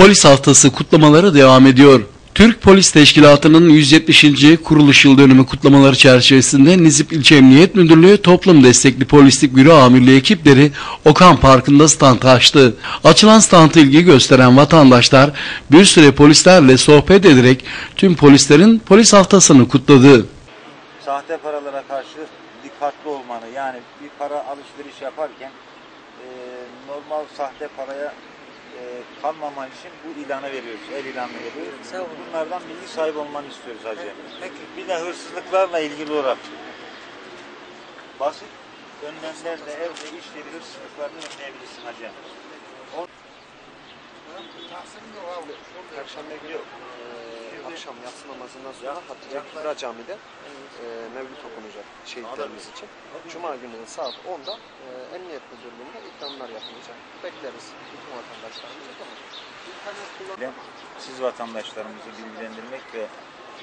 Polis Haftası kutlamaları devam ediyor. Türk Polis Teşkilatı'nın 170. kuruluş yıl dönümü kutlamaları çerçevesinde Nizip İlçe Emniyet Müdürlüğü Toplum Destekli Polislik Büro Amirliği ekipleri Okan Parkı'nda stand açtı. Açılan standa ilgi gösteren vatandaşlar bir süre polislerle sohbet ederek tüm polislerin polis haftasını kutladı. sahte paralara karşı dikkatli olmanı yani bir para alışveriş yaparken e, normal sahte paraya kalmaman için bu ilanı veriyoruz. El ilanı veriyoruz. Sağ olun. Bunlardan bilgi sahibi olmanı istiyoruz hacı. Bir de hırsızlıklarla ilgili olarak basit önlemlerle evde iş yeri hırsızlıklarını önleyebilirsin hacı. Perşembe günü eee, akşam yatsı namazından sonra Hatice Kübra Camii'de eee mevlüt okunacak şehitlerimiz için. Cuma günü saat 10'da eee, Emniyet Müdürlüğü'nde ikramlar yapılacak. Bekleriz bütün vatandaşlarımızı. Tamam. Siz vatandaşlarımızı bilgilendirmek ve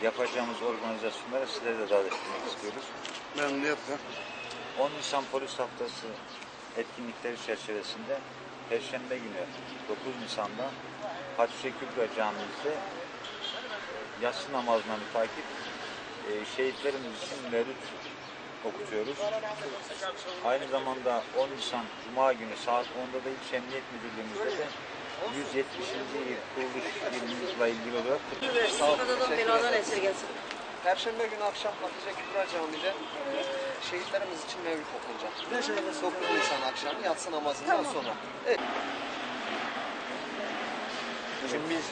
yapacağımız organizasyonlara sizleri de davet etmek istiyoruz. Memnuniyetle. 10 Nisan Polis Haftası etkinlikleri çerçevesinde Perşembe günü 9 Nisan'da Hatice Kübra Camii'mizde e, yatsı namazına mütakip e, şehitlerimiz için mevlüt okutuyoruz. Aynı zamanda 10 Nisan Cuma günü saat 10'da da İlçe Emniyet Müdürlüğümüzde de 170. yıl kuruluş yılımızla ilgili olarak Teşekkür beladan esirgesin. Perşembe günü akşam Hatice Kübra Camii'de eee, şehitlerimiz için mevlüt okunacak. 9 Nisan akşamı yatsı namazından sonra. Evet. Şimdi biz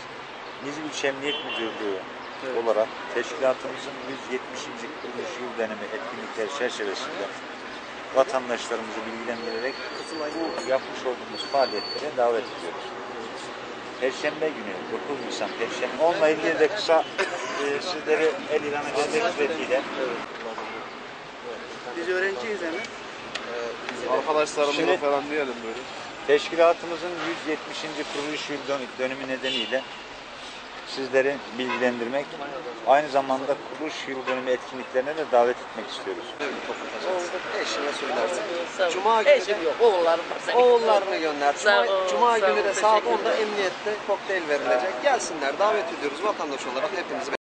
Nizip İlçe Emniyet Müdürlüğü olarak teşkilatımızın 170. kuruluş yıl dönemi etkinlikleri çerçevesinde vatandaşlarımızı bilgilendirerek bu yapmış olduğumuz faaliyetlere davet ediyoruz. Perşembe günü 9 Nisan Perşembe. Onunla ilgili de kısa e, sizlere el ilanı vermek suretiyle Biz öğrenciyiz hemen. Arkadaşlarımıza Şimdi- falan diyelim böyle. Teşkilatımızın 170. kuruluş yıl dön- dönümü nedeniyle sizleri bilgilendirmek, aynı zamanda kuruluş yıl dönümü etkinliklerine de davet etmek istiyoruz. Eşine söylersin. Sağ. Cuma günü Eşim yok, oğullarım var. senin. Oğullarını gönder. Sağ Cuma, ol, Cuma sağ günü de saat teşekkür 10'da ederim. emniyette kokteyl verilecek. Gelsinler davet ediyoruz vatandaş olarak hepimizi